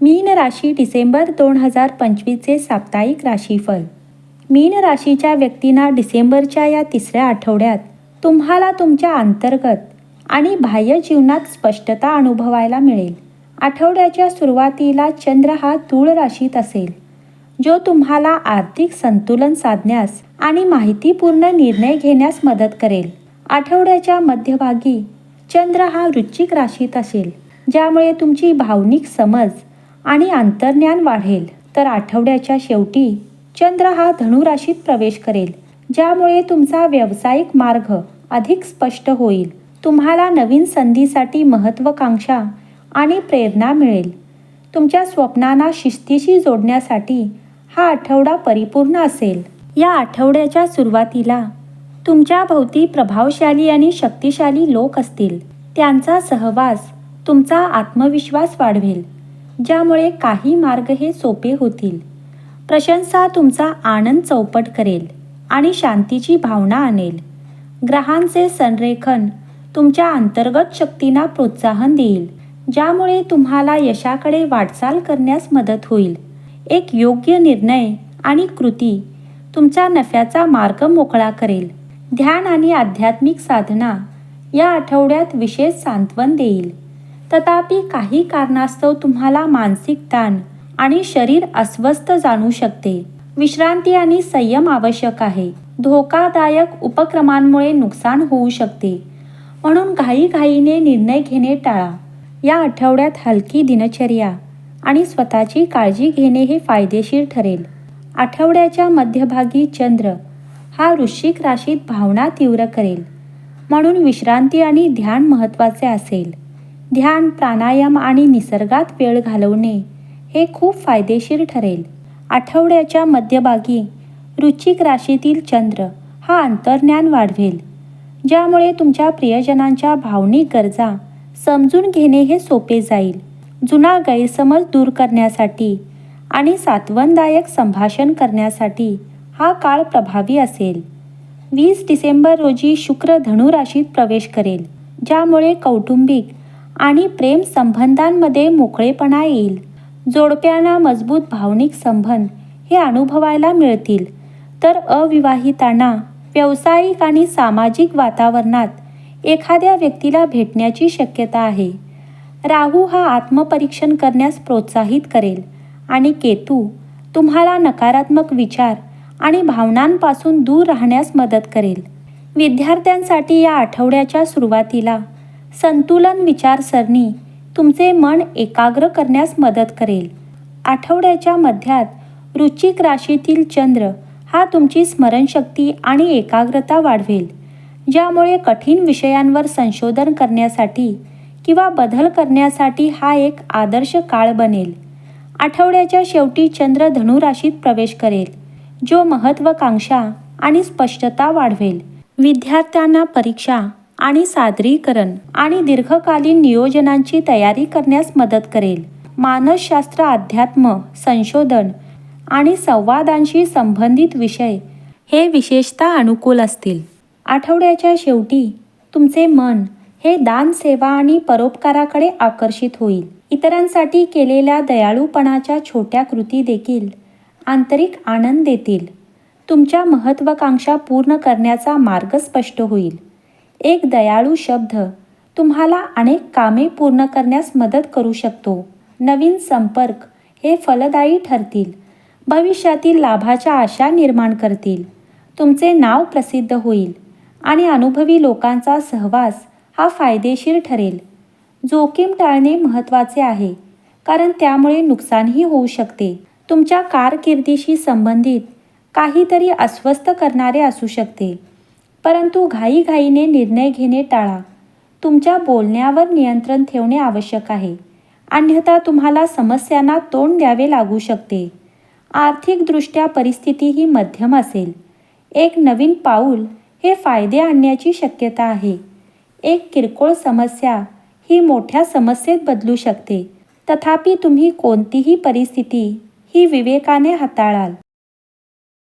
मीन राशी डिसेंबर दोन हजार पंचवीसचे साप्ताहिक राशीफल. मीन राशीच्या व्यक्तींना डिसेंबरच्या या तिसऱ्या आठवड्यात तुम्हाला तुमच्या अंतर्गत आणि बाह्य जीवनात स्पष्टता अनुभवायला मिळेल. आठवड्याच्या सुरुवातीला चंद्र हा तूळ राशीत असेल जो तुम्हाला आर्थिक संतुलन साधण्यास आणि माहितीपूर्ण निर्णय घेण्यास मदत करेल. आठवड्याच्या मध्यभागी चंद्र हा वृश्चिक राशीत असेल ज्यामुळे तुमची भावनिक समज आणि अंतर्ज्ञान वाढेल तर आठवड्याच्या शेवटी चंद्र हा धनुराशीत प्रवेश करेल ज्यामुळे तुमचा व्यावसायिक मार्ग अधिक स्पष्ट होईल. तुम्हाला नवीन संधीसाठी महत्त्वाकांक्षा आणि प्रेरणा मिळेल. तुमच्या स्वप्नांना शिस्तीशी जोडण्यासाठी हा आठवडा परिपूर्ण असेल. या आठवड्याच्या सुरुवातीला तुमच्या भोवती प्रभावशाली आणि शक्तिशाली लोक असतील. त्यांचा सहवास तुमचा आत्मविश्वास वाढवेल. ज्यामुळे काही मार्ग हे सोपे होतील. प्रशंसा तुमचा आनंद चौपट करेल आणि शांतीची भावना आणेल. ग्रहांचे संरेखन तुमच्या अंतर्गत शक्तींना प्रोत्साहन देईल ज्यामुळे तुम्हाला यशाकडे वाटचाल करण्यास मदत होईल. एक योग्य निर्णय आणि कृती तुमच्या नफ्याचा मार्ग मोकळा करेल. ध्यान आणि आध्यात्मिक साधना या आठवड्यात विशेष सांत्वन देईल. तथापि काही कारणास्तव तुम्हाला मानसिक ताण आणि शरीर अस्वस्थ जाणू शकते. विश्रांती आणि संयम आवश्यक आहे. धोकादायक उपक्रमांमुळे नुकसान होऊ शकते. म्हणून घाईघाईने निर्णय घेणे टाळा. या आठवड्यात हलकी दिनचर्या आणि स्वतःची काळजी घेणे हे फायदेशीर ठरेल. आठवड्याच्या मध्यभागी चंद्र हा वृश्चिक राशीत भावना तीव्र करेल. म्हणून विश्रांती आणि ध्यान महत्त्वाचे असेल. ध्यान प्राणायाम आणि निसर्गात वेळ घालवणे हे खूप फायदेशीर ठरेल. आठवड्याच्या मध्यभागी रुचिक राशीतील चंद्र हा अंतर्ज्ञान वाढवेल ज्यामुळे तुमच्या प्रियजनांच्या भावनिक गरजा समजून घेणे हे सोपे जाईल. जुना गैरसमज दूर करण्यासाठी आणि सात्वनदायक संभाषण करण्यासाठी हा काळ प्रभावी असेल. वीस डिसेंबर रोजी शुक्र धनुराशीत प्रवेश करेल ज्यामुळे कौटुंबिक आणि प्रेम संबंधांमध्ये मोकळेपणा येईल. जोडप्यांना मजबूत भावनिक संबंध हे अनुभवायला मिळतील. तर अविवाहितांना व्यावसायिक आणि सामाजिक वातावरणात एखाद्या व्यक्तीला भेटण्याची शक्यता आहे. राहू हा आत्मपरीक्षण करण्यास प्रोत्साहित करेल आणि केतू तुम्हाला नकारात्मक विचार आणि भावनांपासून दूर राहण्यास मदत करेल. विद्यार्थ्यांसाठी या आठवड्याच्या सुरुवातीला संतुलन विचारसरणी तुमचे मन एकाग्र करण्यास मदत करेल. आठवड्याच्या मध्यात रुचिक राशीतील चंद्र हा तुमची स्मरणशक्ती आणि एकाग्रता वाढवेल. ज्यामुळे कठीण विषयांवर संशोधन करण्यासाठी किंवा बदल करण्यासाठी हा एक आदर्श काळ बनेल. आठवड्याच्या शेवटी चंद्र धनुराशीत प्रवेश करेल जो महत्त्वाकांक्षा आणि स्पष्टता वाढवेल. विद्यार्थ्यांना परीक्षा आणि सादरीकरण आणि दीर्घकालीन नियोजनांची तयारी करण्यास मदत करेल. मानसशास्त्र अध्यात्म संशोधन आणि संवादांशी संबंधित विषय हे विशेषतः अनुकूल असतील. आठवड्याच्या शेवटी तुमचे मन हे दान सेवा आणि परोपकाराकडे आकर्षित होईल. इतरांसाठी केलेल्या दयाळूपणाच्या छोट्या कृती देखील आंतरिक आनंद देतील. तुमच्या महत्त्वाकांक्षा पूर्ण करण्याचा मार्ग स्पष्ट होईल. एक दयाळू शब्द. तुम्हाला अनेक कामे पूर्ण करण्यास मदत करू शकतो. नवीन संपर्क हे फलदायी ठरतील. भविष्यातील लाभाच्या आशा निर्माण करतील. तुमचे नाव प्रसिद्ध होईल आणि अनुभवी लोकांचा सहवास हा फायदेशीर ठरेल. जोखीम टाळणे महत्त्वाचे आहे कारण त्यामुळे नुकसानही होऊ शकते. तुमच्या कारकिर्दीशी संबंधित काहीतरी अस्वस्थ करणारे असू शकते. परंतु घाईघाईने निर्णय घेणे टाळा. तुमच्या बोलण्यावर नियंत्रण ठेवणे आवश्यक आहे. अन्यथा तुम्हाला समस्यांना तोंड द्यावे लागू शकते. आर्थिकदृष्ट्या परिस्थिती ही मध्यम असेल. एक नवीन पाऊल हे फायदे आणण्याची शक्यता आहे. एक किरकोळ समस्या ही मोठ्या समस्येत बदलू शकते. तथापि तुम्ही कोणतीही परिस्थिती ही विवेकाने हाताळाल.